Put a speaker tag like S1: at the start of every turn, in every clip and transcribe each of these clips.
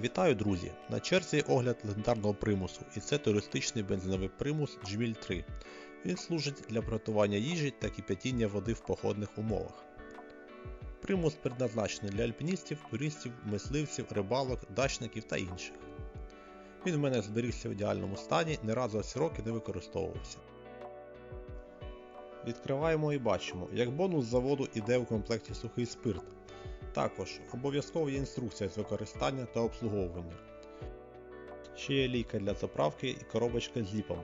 S1: Вітаю, друзі! На черзі огляд легендарного примусу, і це туристичний бензиновий примус Джміль 3. Він служить для приготування їжі та кип'ятіння води в походних умовах. Примус предназначений для альпіністів, туристів, мисливців, рибалок, дачників та інших. Він в мене зберігся в ідеальному стані, не раз за всі роки не використовувався. Відкриваємо і бачимо, як бонус заводу іде в комплекті сухий спирт. Також обов'язково є інструкція з використання та обслуговування. Ще є лійка для заправки і коробочка з ліпом,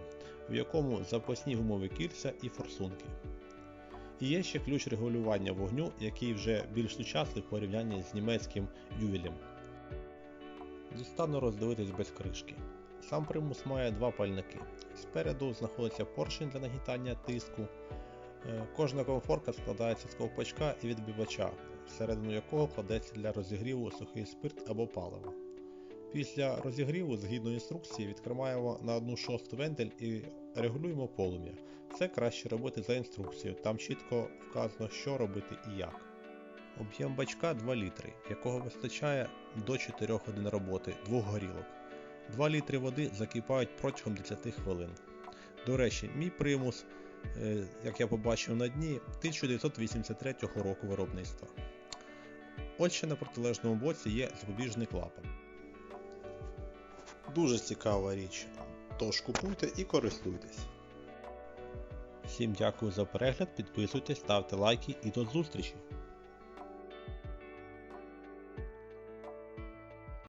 S1: в якому запасні гумові кільця і форсунки. І є ще ключ регулювання вогню, який вже більш сучасний в порівнянні з німецьким ювелем. Дістану роздивитись без кришки. Сам примус має два пальники. Спереду знаходиться поршень для нагітання тиску. Е, Кожна комфорка складається з ковпачка і відбивача, всередину якого кладеться для розігріву сухий спирт або паливо. Після розігріву, згідно інструкції, відкриваємо на 1 шосту вентиль і регулюємо полум'я. Це краще робити за інструкцією, там чітко вказано, що робити і як. Об'єм бачка 2 літри, якого вистачає до 4 годин роботи, двох горілок. 2 літри води закипають протягом 10 хвилин. До речі, мій примус, як я побачив на дні, 1983 року виробництва. Ось на протилежному боці є запобіжний клапан. Дуже цікава річ. Тож купуйте і користуйтесь. Всім дякую за перегляд, підписуйтесь, ставте лайки і до зустрічі!